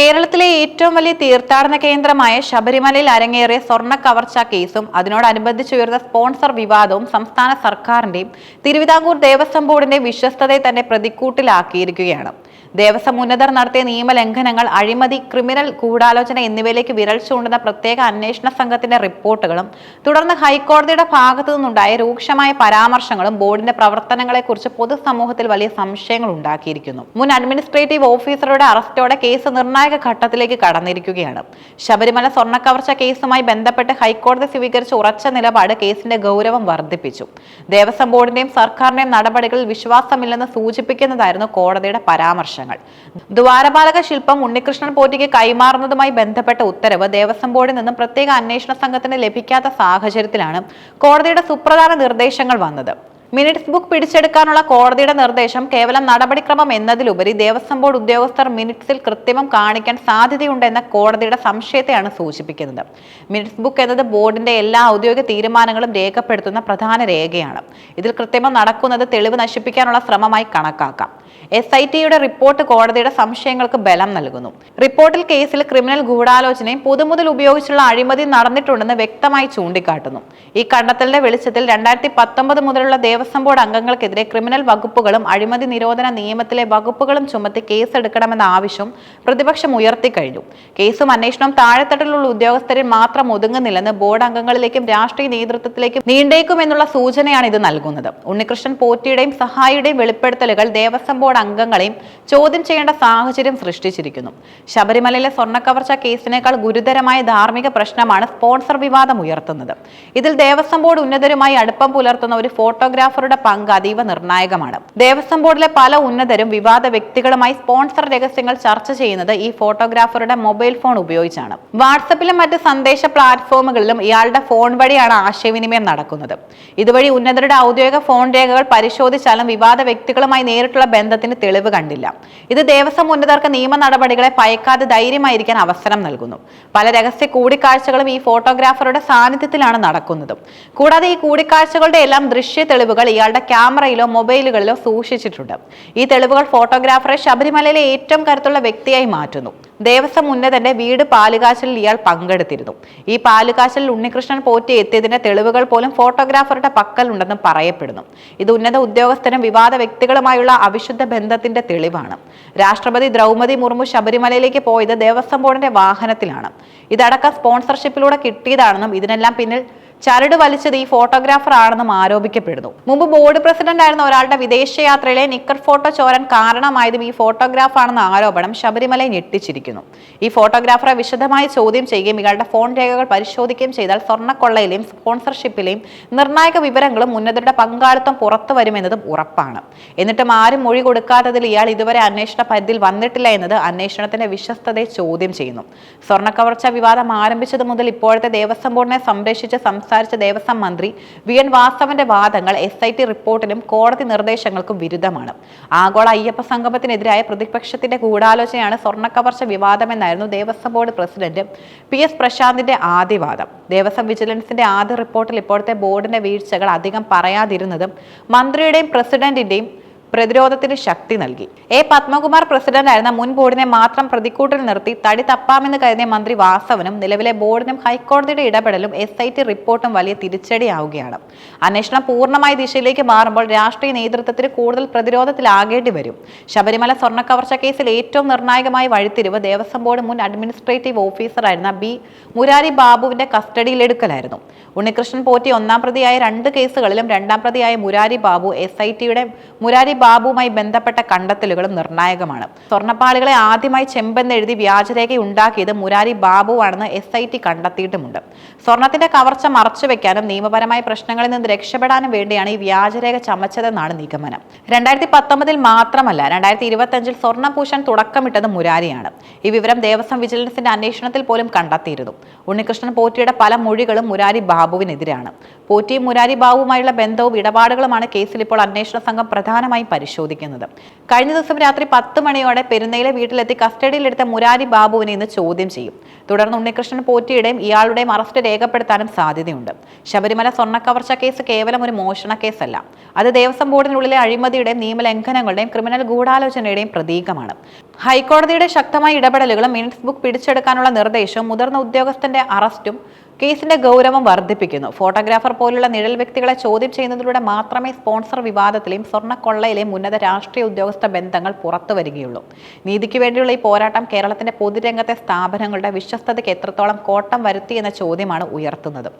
കേരളത്തിലെ ഏറ്റവും വലിയ തീർത്ഥാടന കേന്ദ്രമായ ശബരിമലയിൽ അരങ്ങേറിയ സ്വർണ കവർച്ച കേസും അതിനോടനുബന്ധിച്ചുയർന്ന സ്പോൺസർ വിവാദവും സംസ്ഥാന സർക്കാരിന്റെയും തിരുവിതാംകൂർ ദേവസ്വം ബോർഡിന്റെ വിശ്വസ്തതയെ തന്നെ പ്രതിക്കൂട്ടിലാക്കിയിരിക്കുകയാണ്. ദേവസ്വം ഉന്നതർ നടത്തിയ നിയമലംഘനങ്ങൾ അഴിമതി ക്രിമിനൽ ഗൂഢാലോചന എന്നിവയിലേക്ക് വിരൽ ചൂണ്ടുന്ന പ്രത്യേക അന്വേഷണ സംഘത്തിന്റെ റിപ്പോർട്ടുകളും തുടർന്ന് ഹൈക്കോടതിയുടെ ഭാഗത്തു നിന്നുണ്ടായ രൂക്ഷമായ പരാമർശങ്ങളും ബോർഡിന്റെ പ്രവർത്തനങ്ങളെക്കുറിച്ച് പൊതുസമൂഹത്തിൽ വലിയ സംശയങ്ങൾ ഉണ്ടാക്കിയിരിക്കുന്നു. മുൻ അഡ്മിനിസ്ട്രേറ്റീവ് ഓഫീസറുടെ അറസ്റ്റോടെ കേസ് നിർണായക ഘട്ടത്തിലേക്ക് കടന്നിരിക്കുകയാണ്. ശബരിമല സ്വർണക്കവർച്ച കേസുമായി ബന്ധപ്പെട്ട് ഹൈക്കോടതി സ്വീകരിച്ച ഉറച്ച നിലപാട് കേസിന്റെ ഗൗരവം വർദ്ധിപ്പിച്ചു. ദേവസ്വം ബോർഡിന്റെയും സർക്കാരിന്റെയും നടപടികളിൽ വിശ്വാസമില്ലെന്ന് സൂചിപ്പിക്കുന്നതായിരുന്നു കോടതിയുടെ പരാമർശങ്ങൾ. ദ്വാരപാലക ശില്പം ഉണ്ണികൃഷ്ണൻ പോറ്റിക്ക് കൈമാറുന്നതുമായി ബന്ധപ്പെട്ട ഉത്തരവ് ദേവസ്വം ബോർഡിൽ നിന്നും പ്രത്യേക അന്വേഷണ സംഘത്തിന് ലഭിക്കാത്ത സാഹചര്യത്തിലാണ് കോടതിയുടെ സുപ്രധാന നിർദ്ദേശങ്ങൾ വന്നത്. മിനിറ്റ്സ് ബുക്ക് പിടിച്ചെടുക്കാനുള്ള കോടതിയുടെ നിർദ്ദേശം കേവലം നടപടിക്രമം എന്നതിലുപരി ദേവസ്വം ബോർഡ് ഉദ്യോഗസ്ഥർ മിനിറ്റ്സിൽ കൃത്രിമം കാണിക്കാൻ സാധ്യതയുണ്ടെന്ന കോടതിയുടെ സംശയത്തെയാണ് സൂചിപ്പിക്കുന്നത്. മിനിറ്റ്സ് ബുക്ക് എന്നത് ബോർഡിന്റെ എല്ലാ ഔദ്യോഗിക തീരുമാനങ്ങളും രേഖപ്പെടുത്തുന്ന പ്രധാന രേഖയാണ്. ഇതിൽ കൃത്രിമം നടക്കുന്നത് തെളിവ് നശിപ്പിക്കാനുള്ള ശ്രമമായി കണക്കാക്കാം. എസ് ഐ ടിയുടെ റിപ്പോർട്ട് കോടതിയുടെ സംശയങ്ങൾക്ക് ബലം നൽകുന്നു. റിപ്പോർട്ടിൽ കേസിൽ ക്രിമിനൽ ഗൂഢാലോചനയും പുതുമുതൽ ഉപയോഗിച്ചുള്ള അഴിമതി നടന്നിട്ടുണ്ടെന്ന് വ്യക്തമായി ചൂണ്ടിക്കാട്ടുന്നു. ഈ കണ്ടെത്തലിന്റെ വെളിച്ചത്തിൽ രണ്ടായിരത്തി പത്തൊമ്പത് മുതലുള്ള ദേവസ്വം ബോർഡ് അംഗങ്ങൾക്കെതിരെ ക്രിമിനൽ വകുപ്പുകളും അഴിമതി നിരോധന നിയമത്തിലെ വകുപ്പുകളും ചുമത്തി കേസെടുക്കണമെന്ന ആവശ്യം പ്രതിപക്ഷം ഉയർത്തിക്കഴിഞ്ഞു. കേസും അന്വേഷണവും താഴെത്തട്ടിലുള്ള ഉദ്യോഗസ്ഥരിൽ മാത്രം ഒതുങ്ങുന്നില്ലെന്ന് ബോർഡ് അംഗങ്ങളിലേക്കും രാഷ്ട്രീയ നേതൃത്വത്തിലേക്കും നീണ്ടേക്കുമെന്നുള്ള സൂചനയാണ് ഇത് നൽകുന്നത്. ഉണ്ണികൃഷ്ണൻ പോറ്റിയുടെയും സഹായിയുടെയും വെളിപ്പെടുത്തലുകൾ ദേവസ്വം ബോർഡ് അംഗങ്ങളെയും ചോദ്യം ചെയ്യേണ്ട സാഹചര്യം സൃഷ്ടിച്ചിരിക്കുന്നു. ശബരിമലയിലെ സ്വർണക്കവർച്ച കേസിനേക്കാൾ ഗുരുതരമായ ധാർമ്മിക പ്രശ്നമാണ് സ്പോൺസർ വിവാദം ഉയർത്തുന്നത്. ഇതിൽ ദേവസ്വം ബോർഡ് ഉന്നതരുമായി അടുപ്പം പുലർത്തുന്ന ഒരു ഫോട്ടോഗ്രാഫറുടെ പങ്ക് അതീവ നിർണായകമാണ്. ദേവസ്വം ബോർഡിലെ പല ഉന്നതരും വിവാദ വ്യക്തികളുമായി സ്പോൺസർ രഹസ്യങ്ങൾ ചർച്ച ചെയ്യുന്നത് ഈ ഫോട്ടോഗ്രാഫറുടെ മൊബൈൽ ഫോൺ ഉപയോഗിച്ചാണ്. വാട്സപ്പിലും മറ്റ് സന്ദേശ പ്ലാറ്റ്ഫോമുകളിലും ഇയാളുടെ ഫോൺ വഴിയാണ് ആശയവിനിമയം നടക്കുന്നത്. ഇതുവഴി ഉന്നതരുടെ ഔദ്യോഗിക ഫോൺ രേഖകൾ പരിശോധിച്ചാലും വിവാദ വ്യക്തികളുമായി നേരിട്ടുള്ള ബന്ധത്തിന് തെളിവ് കണ്ടില്ല. ഇത് ദേവസ്വം ഉന്നതർക്ക് നിയമ നടപടികളെ ഭയക്കാതെ ധൈര്യമായിരിക്കാൻ അവസരം നൽകുന്നു. പല രഹസ്യ കൂടിക്കാഴ്ചകളും ഈ ഫോട്ടോഗ്രാഫറുടെ സാന്നിധ്യത്തിലാണ് നടക്കുന്നത്. കൂടാതെ ഈ കൂടിക്കാഴ്ചകളുടെ എല്ലാം ദൃശ്യ തെളിവുകൾ ഇയാളുടെ ക്യാമറയിലോ മൊബൈലുകളിലോ സൂക്ഷിച്ചിട്ടുണ്ട്. ഈ തെളിവുകൾ ഫോട്ടോഗ്രാഫറെ ശബരിമലയിലെ ഏറ്റവും കരുത്തുള്ള വ്യക്തിയായി മാറ്റുന്നു. ദേവസ്വം ഉന്നതന്റെ വീട് പാലുകാശലിൽ ഇയാൾ പങ്കെടുത്തിരുന്നു. ഈ പാലുകാശലിൽ ഉണ്ണികൃഷ്ണൻ പോറ്റി എത്തിയതിന്റെ തെളിവുകൾ പോലും ഫോട്ടോഗ്രാഫറുടെ പക്കലുണ്ടെന്ന് പറയപ്പെടുന്നു. ഇത് ഉന്നത ഉദ്യോഗസ്ഥരും വിവാദ വ്യക്തികളുമായുള്ള അവിശുദ്ധ ബന്ധത്തിന്റെ തെളിവാണ്. രാഷ്ട്രപതി ദ്രൗപതി മുർമു ശബരിമലയിലേക്ക് പോയത് ദേവസ്വം ബോർഡിന്റെ വാഹനത്തിലാണ്. ഇതടക്കം സ്പോൺസർഷിപ്പിലൂടെ കിട്ടിയതാണെന്നും ഇതിനെല്ലാം പിന്നിൽ ചരട് വലിച്ചത് ഈ ഫോട്ടോഗ്രാഫർ ആണെന്നും ആരോപിക്കപ്പെടുന്നു. മുമ്പ് ബോർഡ് പ്രസിഡന്റ് ആയിരുന്ന ഒരാളുടെ വിദേശയാത്രയിലെ നിക്കർ ഫോട്ടോ ചോരൻ കാരണമായതും ഈ ഫോട്ടോഗ്രാഫ് ആണെന്ന ആരോപണം ശബരിമല ഞെട്ടിച്ചിരിക്കുന്നു. ഈ ഫോട്ടോഗ്രാഫറെ വിശദമായി ചോദ്യം ചെയ്യുകയും ഇയാളുടെ ഫോൺ രേഖകൾ പരിശോധിക്കുകയും ചെയ്താൽ സ്വർണക്കൊള്ളയിലെയും സ്പോൺസർഷിപ്പിലെയും നിർണായക വിവരങ്ങളും ഉന്നതരുടെ പങ്കാളിത്തം പുറത്തു വരുമെന്നതും ഉറപ്പാണ്. എന്നിട്ടും ആരും മൊഴി കൊടുക്കാത്തതിൽ ഇയാൾ ഇതുവരെ അന്വേഷണ പരിധിയിൽ വന്നിട്ടില്ല എന്നത് അന്വേഷണത്തിന്റെ വിശ്വസ്തതയെ ചോദ്യം ചെയ്യുന്നു. സ്വർണക്കവർച്ച വിവാദം ആരംഭിച്ചത് മുതൽ ഇപ്പോഴത്തെ ദേവസ്വം ബോർഡിനെ സംരക്ഷിച്ച് സംസാരിച്ച ദേവസ്വം മന്ത്രി വി എൻ വാസവന്റെ വാദങ്ങൾ എസ് ഐ ടി റിപ്പോർട്ടിനും കോടതി നിർദ്ദേശങ്ങൾക്കും വിരുദ്ധമാണ്. ആഗോള അയ്യപ്പ സംഗമത്തിനെതിരായ പ്രതിപക്ഷത്തിന്റെ ഗൂഢാലോചനയാണ് സ്വർണക്കവർച്ച വിവാദമെന്നായിരുന്നു Devaswom board president P S പ്രശാന്തിന്റെ ആദ്യവാദം ദേവസ്വം വിജിലൻസിന്റെ ആദ്യ റിപ്പോർട്ടിൽ ഇപ്പോഴത്തെ ബോർഡിന്റെ വീഴ്ചകൾ അധികം പറയാതിരുന്നതും മന്ത്രിയുടെയും പ്രസിഡന്റിന്റെയും പ്രതിരോധത്തിന് ശക്തി നൽകി. എ. പത്മകുമാർ പ്രസിഡന്റായിരുന്ന മുൻ ബോർഡിനെ മാത്രം പ്രതിക്കൂട്ടിൽ നിർത്തി തടി തപ്പാമെന്ന് കരുതിയ മന്ത്രി വാസവനും നിലവിലെ ബോർഡിനും ഹൈക്കോടതിയുടെ ഇടപെടലും എസ് ഐ ടി റിപ്പോർട്ടും വലിയ തിരിച്ചടിയാവുകയാണ്. അന്വേഷണം പൂർണമായ ദിശയിലേക്ക് മാറുമ്പോൾ രാഷ്ട്രീയ നേതൃത്വത്തിന് കൂടുതൽ പ്രതിരോധത്തിലാകേണ്ടി വരും. ശബരിമല സ്വർണക്കവർച്ച കേസിൽ ഏറ്റവും നിർണായകമായ വഴിത്തിരിവ് ദേവസ്വം ബോർഡ് മുൻ അഡ്മിനിസ്ട്രേറ്റീവ് ഓഫീസറായിരുന്ന ബി. മുരാരി ബാബുവിന്റെ കസ്റ്റഡിയിലെടുക്കലായിരുന്നു. ഉണ്ണികൃഷ്ണൻ പോറ്റി ഒന്നാം പ്രതിയായ രണ്ട് കേസുകളിലും രണ്ടാം പ്രതിയായ മുരാരി ബാബു എസ് ഐ ടിയുടെ മുരാരി ബാബുവുമായി ബന്ധപ്പെട്ട കണ്ടെത്തലുകളും നിർണായകമാണ്. സ്വർണപ്പാളികളെ ആദ്യമായി ചെമ്പെന്നെഴുതി വ്യാജരേഖ ഉണ്ടാക്കിയത് മുരാരി ബാബുവാണെന്ന് എസ് ഐ ടി കണ്ടെത്തിയിട്ടുമുണ്ട്. സ്വർണത്തിന്റെ കവർച്ച മറച്ചുവെക്കാനും നിയമപരമായ പ്രശ്നങ്ങളിൽ നിന്ന് രക്ഷപ്പെടാനും വേണ്ടിയാണ് ഈ വ്യാജരേഖ ചമച്ചതെന്നാണ് നിഗമനം. രണ്ടായിരത്തി പത്തൊമ്പതിൽ മാത്രമല്ല രണ്ടായിരത്തി ഇരുപത്തി അഞ്ചിൽ സ്വർണഭൂഷൺ തുടക്കമിട്ടത് മുരാരിയാണ്. ഈ വിവരം ദേവസ്വം വിജിലൻസിന്റെ അന്വേഷണത്തിൽ പോലും കണ്ടെത്തിയിരുന്നു. ഉണ്ണികൃഷ്ണൻ പോറ്റിയുടെ പല മൊഴികളും മുരാരി ബാബുവിനെതിരാണ്. പോറ്റിയും മുരാരി ബാബുവുമായുള്ള ബന്ധവും ഇടപാടുകളുമാണ് കേസിൽ ഇപ്പോൾ അന്വേഷണ സംഘം പ്രധാനമായും പരിശോധിക്കുന്നത്. കഴിഞ്ഞ ദിവസം രാത്രി പത്ത് മണിയോടെ പെരുന്നയിലെ വീട്ടിലെത്തി കസ്റ്റഡിയിലെടുത്ത മുരാരി ബാബുവിനെ ഇന്ന് ചോദ്യം ചെയ്യും. തുടർന്ന് ഉണ്ണികൃഷ്ണൻ പോറ്റിയുടെയും ഇയാളുടെയും അറസ്റ്റ് രേഖപ്പെടുത്താനും സാധ്യതയുണ്ട്. ശബരിമല സ്വർണക്കവർച്ച കേസ് കേവലം ഒരു മോഷണ കേസല്ല. അത് ദേവസ്വം ബോർഡിനുള്ളിലെ അഴിമതിയുടെയും നിയമലംഘനങ്ങളുടെയും ക്രിമിനൽ ഗൂഢാലോചനയുടെയും പ്രതീകമാണ്. ഹൈക്കോടതിയുടെ ശക്തമായ ഇടപെടലുകളും മിനിറ്റ്സ് ബുക്ക് പിടിച്ചെടുക്കാനുള്ള നിർദ്ദേശവും മുതിർന്ന ഉദ്യോഗസ്ഥന്റെ അറസ്റ്റും കേസിന്റെ ഗൗരവം വർദ്ധിപ്പിക്കുന്നു. ഫോട്ടോഗ്രാഫർ പോലുള്ള നിഴൽ വ്യക്തികളെ ചോദ്യം ചെയ്യുന്നതിലൂടെ മാത്രമേ സ്പോൺസർ വിവാദത്തിലെയും സ്വർണക്കൊള്ളയിലെയും ഉന്നത രാഷ്ട്രീയ ഉദ്യോഗസ്ഥ ബന്ധങ്ങൾ പുറത്തു വരികയുള്ളൂ. നീതിക്ക് വേണ്ടിയുള്ള ഈ പോരാട്ടം കേരളത്തിന്റെ പൊതുരംഗത്തെ സ്ഥാപനങ്ങളുടെ വിശ്വസ്തതയ്ക്ക് എത്രത്തോളം കോട്ടം വരുത്തി എന്ന ചോദ്യമാണ് ഉയർത്തുന്നത്.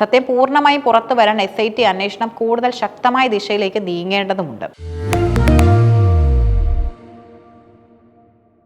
സത്യം പൂർണമായും പുറത്തു വരാൻ എസ് ഐ ടി അന്വേഷണം കൂടുതൽ ശക്തമായ ദിശയിലേക്ക് നീങ്ങേണ്ടതുണ്ട്